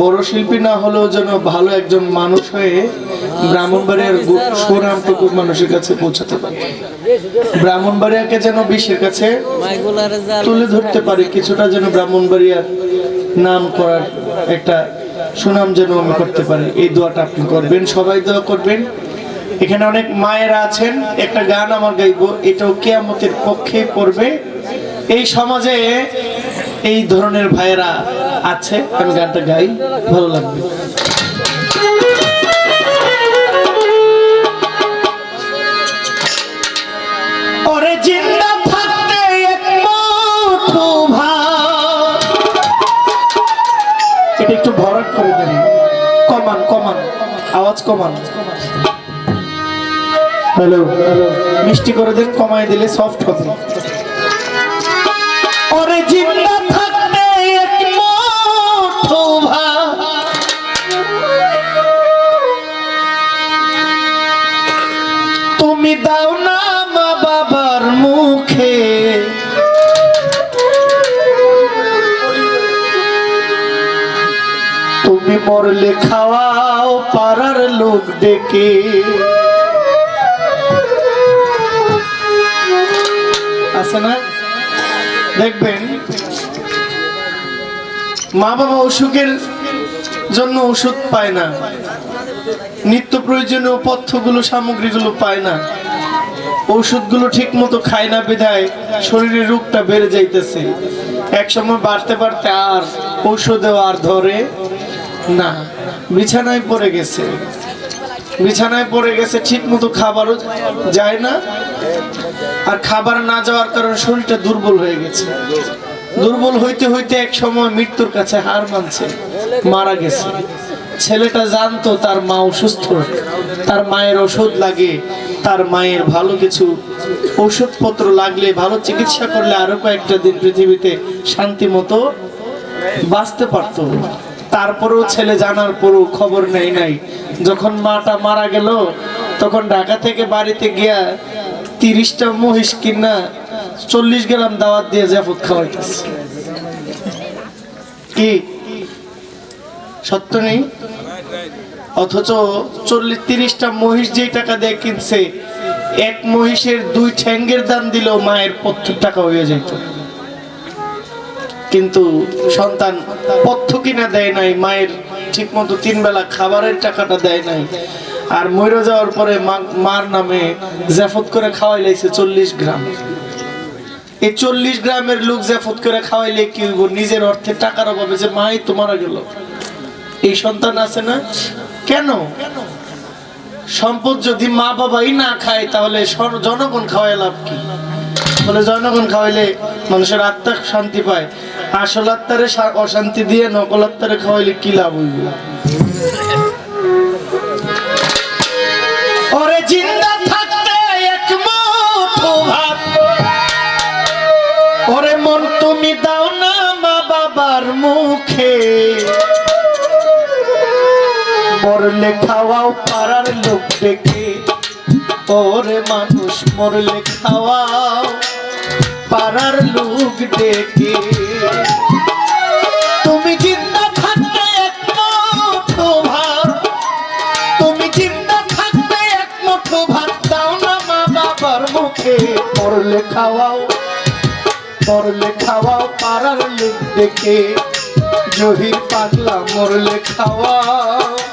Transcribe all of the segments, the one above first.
বড় শিল্পী না হলেও যেন ভালো একজন মানুষ হয়ে ব্রাহ্মণবাড়িয়ার সুনামটুকু মানুষের কাছে পৌঁছাতে পারে। ব্রাহ্মণবাড়িয়াকে যেন বিশ্বের কাছে তুলে ধরতে পারে, কিছুটা যেন ব্রাহ্মণবাড়িয়ার নাম করার একটা সুনাম যেন আমি করতে পারি। এই দোয়াটা আপনি করবেন, সবাই দোয়া করবেন। এখানে অনেক মায়েরা আছেন, একটা গান আমার গাইবো, এটাও কেয়ামতের পক্ষে পড়বে। এই সমাজে এই ধরনের ভাইয়েরা আছে, আমি গানটা গাই, ভালো লাগবে। এটা একটু ভরাট করে কমান কমান, আওয়াজ কমান। হ্যালো হ্যালো মিষ্টি করে দেন, কমায় দিলে সফট হবে। তুমি মরলে খাওয়াও পাড়ার লোক ডেকে। আছে না? দেখবেন মা বাবা অসুখের জন্য ওষুধ পায় না। নিত্য প্রয়োজনীয় পথ্যগুলো, সামগ্রীগুলো পায় না। ওষুধগুলো ঠিক মতো খায় না বিধায় শরীরের রোগটা বেড়ে যাইতেছে। এক সময় বাড়তে বাড়তে আর ঔষধেও আর ধরে না, বিছানায় পড়ে গেছে। বিছানায় পড়ে গেছে ঠিক মতো খাবারও যায় না। আর খাবার না যাওয়ার কারণে শরীরটা দুর্বল হয়ে গেছে। দুর্বল হইতে হইতে এক সময় মৃত্যুর কাছে হার মানছে, মারা গেছে। ছেলেটা জানতো তার মা অসুস্থ, তার মায়ের ওষুধ লাগে, তার মায়ের ভালো কিছু ওষুধপত্র লাগলে, ভালো চিকিৎসা করলে আরও কয়েকটা দিন পৃথিবীতে শান্তি মতো বাঁচতে পারতো। তারপরেও ছেলে জানার পরও খবর নেই নাই। যখন মাটা মারা গেল, তখন ঢাকা থেকে বাড়িতে গিয়া তিরিশটা মহিষ কিনা চল্লিশ গ্রাম দাওয়াত দিয়ে জাফত খাওয়াইতেছে। কি? সত্য নেই? অথচ চল্লিশ, তিরিশটা মহিষ যেই টাকা দিয়ে কিনছে, এক মহিষের দুই ঠ্যাঙ্গের দাম দিলেও মায়ের পথ্যের টাকা হয়ে যেত কিন্তু সন্তান পথ্য কিনা দেয় নাই, মায়ের ঠিক মতো তিন বেলা খাবারের টাকাটা দেয় নাই। আর মরে যাওয়ার পরে মার নামে জাফত করে খাওয়াই লাইছে চল্লিশ গ্রাম। এই চল্লিশ গ্রামের লোক জাফত করে খাওয়াইলে কি হইব? নিজের অর্থে টাকার অভাবে যে মাই তো মারা গেল। এই সন্তান আছে না? কেন? সম্পদ যদি মা বাবাই না খায়, তাহলে জনগণ খাওয়াই লাভ কি? বলে জনগণ খাওয়াইলে মানুষের আত্মা শান্তি পায়। আসল আত্মারে অশান্তি দিয়ে নকল আত্মারে খাওয়াইলে কি লাভ হইব? এক মন তুমি দাও না মা বাবার মুখে। মরলে খাওয়াও পাড়ার লোক দেখে। ওরে মানুষ মরলে খাওয়াও পাড়ার লোক দেখে তুমি জিন্দা থাকতে এক ভাত। তুমি জিন্দা থাকতে এক মুঠো ভাত। দাও না মা বাবার মুখে। মরলে খাওয়াও মরলে খাওয়াও পাড়ার লোক দেখে জহির পাগলা মরলে খাওয়াও।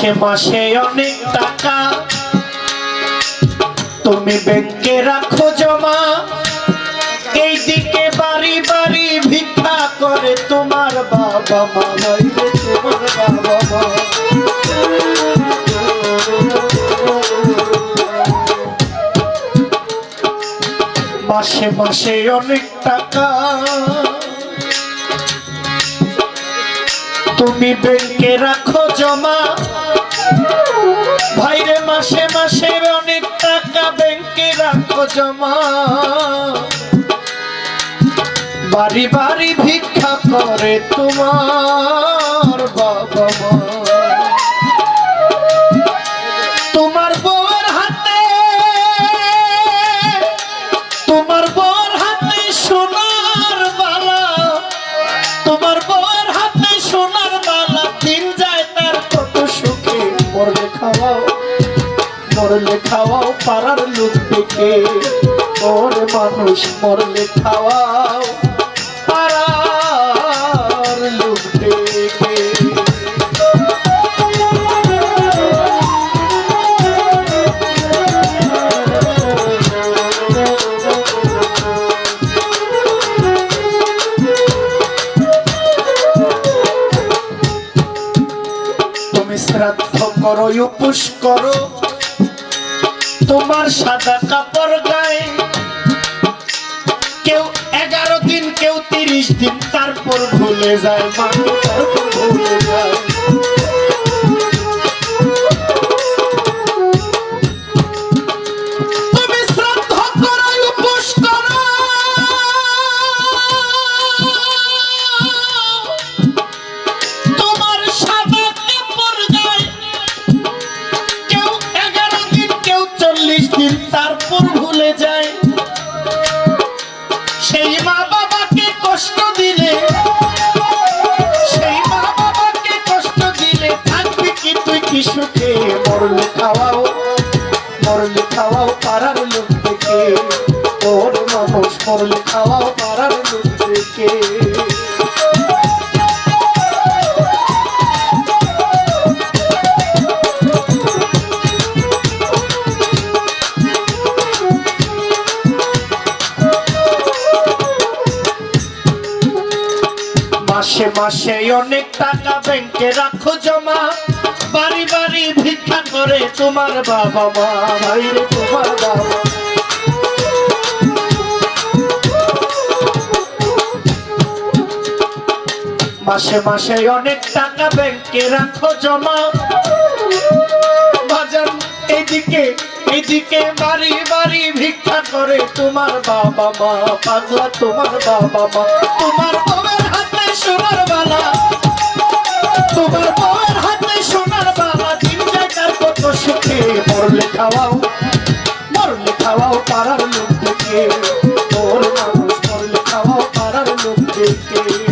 মাসে মাসে অনেক টাকা। তুমি ব্যাংকে রাখো জমা। এই দিকে বাড়ি বাড়ি ভিক্ষা করে তোমার বাবা মা তোমার বাবা মা। মাসে মাসে অনেক টাকা। তুমি ব্যাংকে রাখো জমা। ভাইরে, মাসে মাসে অনেক টাকা ব্যাংকে রাখো জমা। বাড়ি বাড়ি ভিক্ষা করে তোমার বাবা মা। মরলে খাওয়াও পাড়ার লোক দেখে ওরে মানুষ মরলে খাওয়াও পাড়ার শ্রাদ্ধ করো উপোস সাদা কাপড় গায়ে। কেউ এগারো দিন, কেউ তিরিশ দিন, তারপর ভুলে যায় মানুষ তারপর ভুলে যায়। কষ্ট দিলে, সেই মা বাবাকে কষ্ট দিলে থাকবি কি তুই কি সুখে? মরলে খাওয়াও মরলে খাওয়াও পাড়ার লোক থেকে তোর মানুষ মরলে খাওয়াও পাড়ার লোক থেকে মাসে মাসে অনেক টাকা ব্যাংকে রাখো জমা। বাড়ি বাড়ি ভিক্ষা করে তোমার বাবা মা। ভাই তোমার বাবা মাসে মাসে অনেক টাকা ব্যাংকে রাখো জমা। বাজান এইদিকে এইদিকে বাড়ি বাড়ি ভিক্ষা করে তোমার বাবা মা। পাগলা তোমার বাবা মা। তোমার খাওয়াও মরলে খাওয়াও পাড়ার লোকদেরকে। ওর মানুষ মরলে খাওয়াও পাড়ার লোকদেরকে।